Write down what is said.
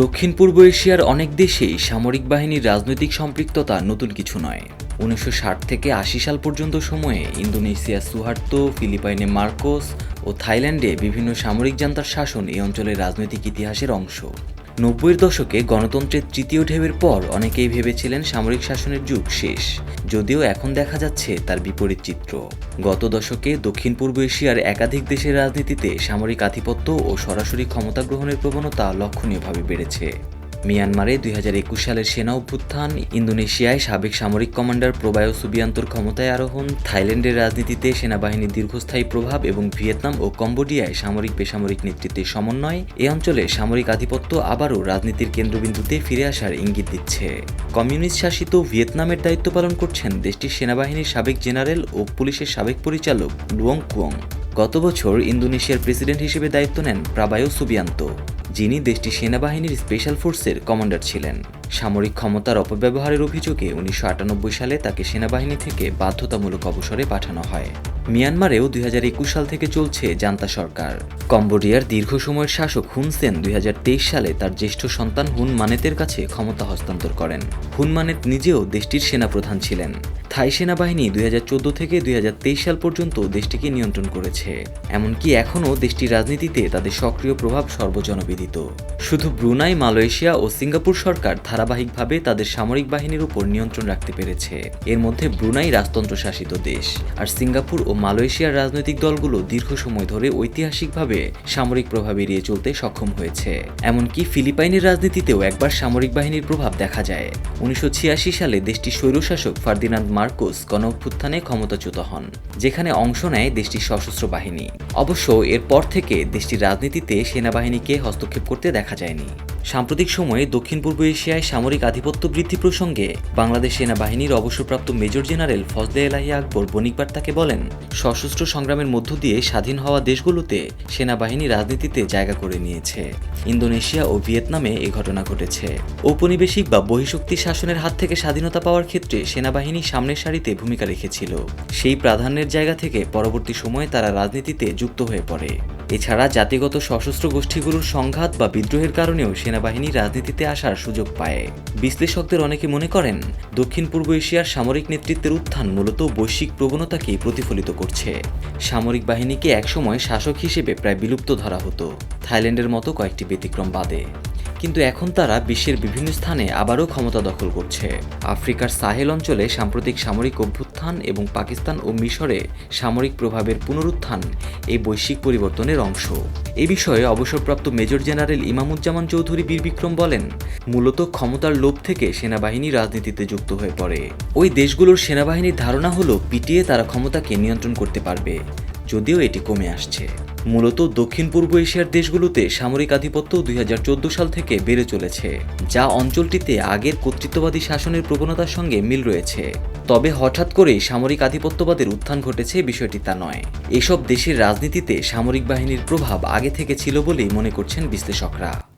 দক্ষিণ পূর্ব এশিয়ার অনেক দেশেই সামরিক বাহিনীর রাজনৈতিক সম্পৃক্ততা নতুন কিছু নয়। উনিশশো ষাট থেকে আশি সাল পর্যন্ত সময়ে ইন্দোনেশিয়া, সুহার্তো, ফিলিপাইনে মার্কোস ও থাইল্যান্ডে বিভিন্ন সামরিক জান্তার শাসন এই অঞ্চলের রাজনৈতিক ইতিহাসের অংশ। নব্বইয়ের দশকে গণতন্ত্রের তৃতীয় ঢেবের পর অনেকেই ভেবেছিলেন সামরিক শাসনের যুগ শেষ, যদিও এখন দেখা যাচ্ছে তার বিপরীত চিত্র। গত দশকে দক্ষিণ পূর্ব এশিয়ার একাধিক দেশের রাজনীতিতে সামরিক আধিপত্য ও সরাসরি ক্ষমতা গ্রহণের প্রবণতা লক্ষণীয়ভাবে বেড়েছে। মিয়ানমারে দুই হাজার একুশ সালের সেনা অভ্যুত্থান, ইন্দোনেশিয়ায় সাবেক সামরিক কমান্ডার প্রবায় সুবিয়ান্তর ক্ষমতায় আরোহণ, থাইল্যান্ডের রাজনীতিতে সেনাবাহিনীর দীর্ঘস্থায়ী প্রভাব এবং ভিয়েতনাম ও কম্বোডিয়ায় সামরিক বেসামরিক নেতৃত্বের সমন্বয়, এ অঞ্চলে সামরিক আধিপত্য আবারও রাজনীতির কেন্দ্রবিন্দুতে ফিরে আসার ইঙ্গিত দিচ্ছে। কমিউনিস্ট শাসিত ভিয়েতনামের দায়িত্ব পালন করছেন দেশটির সেনাবাহিনীর সাবেক জেনারেল ও পুলিশের সাবেক পরিচালক লুয়ং কুয়ং। গত বছর ইন্দোনেশিয়ার প্রেসিডেন্ট হিসেবে দায়িত্ব নেন প্রাবায়ো সুবিয়ান্ত। যিনি দেশটির সেনাবাহিনীর স্পেশাল ফোর্সের কমান্ডার ছিলেন। সামরিক ক্ষমতার অপব্যবহারের অভিযোগে উনিশশো আটানব্বই সালে তাকে সেনাবাহিনী থেকে বাধ্যতামূলক অবসরে পাঠানো হয়। মিয়ানমারেও দুই হাজার একুশ সাল থেকে চলছে জান্তা সরকার। কম্বোডিয়ার দীর্ঘ সময়ের শাসক হুন সেন দুই হাজার তেইশ সালে তার জ্যেষ্ঠ সন্তান হুন মানেতের কাছে ক্ষমতা হস্তান্তর করেন। হুন মানেত নিজেও দেশটির সেনাপ্রধান ছিলেন। থাই সেনাবাহিনী দুই হাজার চোদ্দ থেকে দুই হাজার তেইশ সাল পর্যন্ত দেশটিকে নিয়ন্ত্রণ করেছে। এমনকি এখনও দেশটির রাজনীতিতে তাদের সক্রিয় প্রভাব সর্বজনবিদিত শুধু ব্রুনাই, মালয়েশিয়া ও সিঙ্গাপুর সরকার ধারাবাহিকভাবে তাদের সামরিক বাহিনীর উপর নিয়ন্ত্রণ রাখতে পেরেছে। এর মধ্যে ব্রুনাই রাজতন্ত্র শাসিত দেশ আর সিঙ্গাপুর ও মালয়েশিয়ার রাজনৈতিক দলগুলো দীর্ঘ সময় ধরে ঐতিহাসিকভাবে সামরিক প্রভাব এড়িয়ে চলতে সক্ষম হয়েছে। এমনকি ফিলিপাইনের রাজনীতিতেও একবার সামরিক বাহিনীর প্রভাব দেখা যায়। উনিশশো ছিয়াশি সালে দেশটির স্বৈরশাসক ফার্দিনান্দ মার্কোস গণ অভ্যুত্থানে ক্ষমতাচ্যুত হন, যেখানে অংশ নেয় দেশটির সশস্ত্র বাহিনী। অবশ্য এরপর থেকে দেশটির রাজনীতিতে সেনাবাহিনীকে হস্তক্ষেপ করতে দেখা যায়নি। সাম্প্রতিক সময়ে দক্ষিণ পূর্ব এশিয়ায় সামরিক আধিপত্য বৃদ্ধি প্রসঙ্গে বাংলাদেশ সেনাবাহিনীর অবসরপ্রাপ্ত মেজর জেনারেল ফজলে এলাহি আকবর বণিকবার তাকে বলেন, সশস্ত্র সংগ্রামের মধ্য দিয়ে স্বাধীন হওয়া দেশগুলোতে সেনাবাহিনী রাজনীতিতে জায়গা করে নিয়েছে। ইন্দোনেশিয়া ও ভিয়েতনামে এ ঘটনা ঘটেছে। ঔপনিবেশিক বা বহিঃশক্তি শাসনের হাত থেকে স্বাধীনতা পাওয়ার ক্ষেত্রে সেনাবাহিনী সামনের সারিতে ভূমিকা রেখেছিল। সেই প্রাধান্যের জায়গা থেকে পরবর্তী সময়ে তারা রাজনীতিতে যুক্ত হয়ে পড়ে। এছাড়া জাতিগত সশস্ত্র গোষ্ঠীগুলোর সংঘাত বা বিদ্রোহের কারণেও সেনাবাহিনী রাজনীতিতে আসার সুযোগ পায়। বিশ্লেষকদের অনেকে মনে করেন, দক্ষিণ পূর্ব এশিয়ার সামরিক নেতৃত্বের উত্থান মূলত বৈশ্বিক প্রবণতাকে প্রতিফলিত করছে। সামরিক বাহিনীকে একসময় শাসক হিসেবে প্রায় বিলুপ্ত ধরা হতো। থাইল্যান্ডের মতো কয়েকটি ব্যতিক্রম বাদে। কিন্তু এখন তারা বিশ্বের বিভিন্ন স্থানে আবারও ক্ষমতা দখল করছে। আফ্রিকার সাহেল অঞ্চলে সাম্প্রতিক সামরিক অভ্যুত্থান এবং পাকিস্তান ও মিশরে সামরিক প্রভাবের পুনরুত্থান এই বৈশ্বিক পরিবর্তনের অংশ। এ বিষয়ে অবসরপ্রাপ্ত মেজর জেনারেল ইমামুজ্জামান চৌধুরী বীর বিক্রম বলেন, মূলত ক্ষমতার লোভ থেকে সেনাবাহিনী রাজনীতিতে যুক্ত হয়ে পড়ে। ওই দেশগুলোর সেনাবাহিনীর ধারণা হলো, পিটিয়ে তারা ক্ষমতাকে নিয়ন্ত্রণ করতে পারবে, যদিও এটি কমে আসছে। মূলত দক্ষিণ পূর্ব এশিয়ার দেশগুলোতে সামরিক আধিপত্য দুই হাজার চোদ্দ সাল থেকে বেড়ে চলেছে, যা অঞ্চলটিতে আগের কর্তৃত্ববাদী শাসনের প্রবণতার সঙ্গে মিল রয়েছে। তবে হঠাৎ করেই সামরিক আধিপত্যবাদের উত্থান ঘটেছে বিষয়টি তা নয়। এসব দেশের রাজনীতিতে সামরিক বাহিনীর প্রভাব আগে থেকে ছিল বলেই মনে করছেন বিশ্লেষকরা।